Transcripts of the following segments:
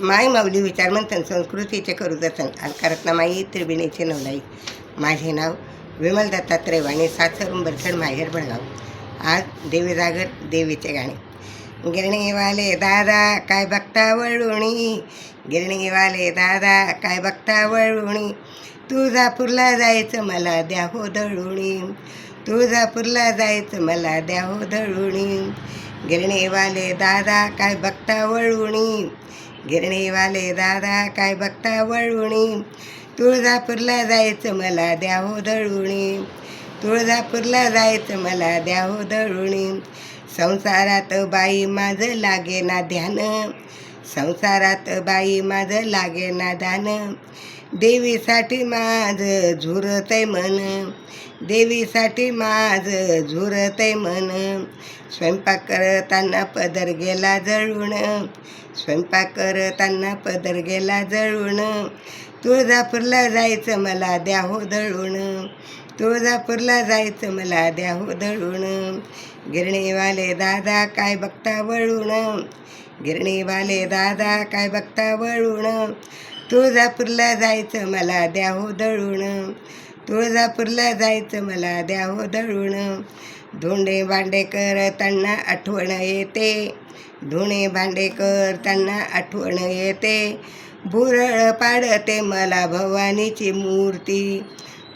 माय माऊली विचारमंथन संस्कृतीचे करू दर्शन अलकारत्नामाई त्रिबिणीचे नवलाई. माझे नाव विमल दत्तात्रय वाणी सासर उंबरखेड माहेर बळगाव आज देवी जागर देवीचे गाणे. गिरणीवाले दादा काय बघता वळुणी गिरणीवाले दादा काय बघता वळुणी तुळजापूरला जायचं मला द्या हो दळुणी. तुळजापूरला जायचं मला द्या हो दळुणी. गिरणीवाले दादा काय बघता वळुणी गिरणीवाले दादा काय बघता वळवणी? तुळजापूरला जायचं मला द्या हो तुळजापूरला जायचं मला द्या हो संसारात बाई माझं लागे ना ध्यान. संसारात बाई माझं लागे नादान देवीसाठी माझं झुरतय मन. देवीसाठी माझं झुरतय मन. स्वयंपाक करताना पदर गेला जळून. स्वयंपाक करताना पदर गेला जळून. तुळजापूरला जायचं मला द्या हो दळून. तुळजापूरला जायचं मला द्या हो दळून. गिरणीवाले दादा काय बघता वळून. गिरणीवाले दादा काय बघता वळून? तुळजापूरला जायचं मला द्या हो दळून. तुळजापूरला जायचं मला द्या हो दळून धोंडे भांडेकर त्यांना आठवण येते. धुणे भांडेकर त्यांना आठवण येते. भुरळ पाडते मला भवानीची मूर्ती.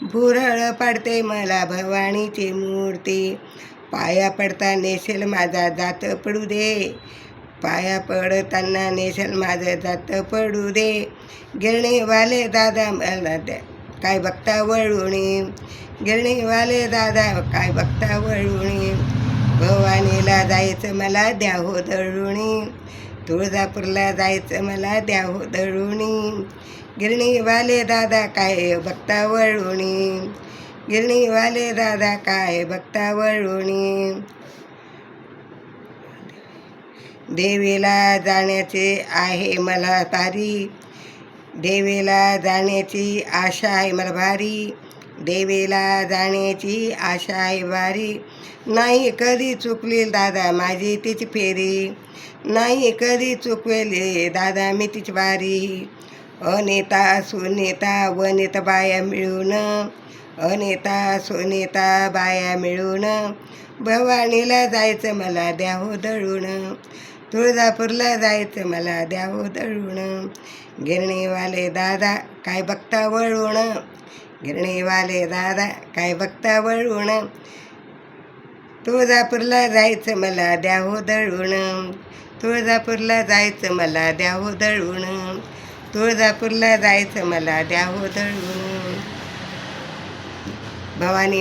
भुरळ पाडते मला भवानीची मूर्ती. पाया पडता नेसेल माझा जात पडू दे. पाया पडताना नेशल माझं जात पडू दे. गिरणीवाले दादा मला द्या काय बघता वळुणी? गिरणीवाले दादा काय बघता वळुणी? भवानीला जायचं मला द्या हो दळूणी. तुळजापूरला जायचं मला द्या हो दळुणी. गिरणीवाले दादा काय बघता वळूणी? गिरणीवाले दादा काय बघता वळूणी? देवीला जाण्याचे आहे मला तारी. देवीला जाण्याची आशा आहे मला भारी. देवीला जाण्याची आशा आहे भारी. नाही कधी चुकली दादा माझी तिची फेरी. नाही कधी चुकवेले दादा मी तिची बारी अनेता सुनेता वनेता बाया मिळून. अनेता सुनेता बाया मिळून. भवानीला जायचं मला द्या हो दळून. तुळजापूरला जायचं मला. द्या हो दळून. गिरणीवाले दादा काय बघता वळून? गिरणीवाले दादा काय बघता वळून? तुळजापूरला जायचं मला द्या दळून. तुळजापूरला जायचं मला द्या दळून. तुळजापूरला जायचं मला द्या दळून. भवानी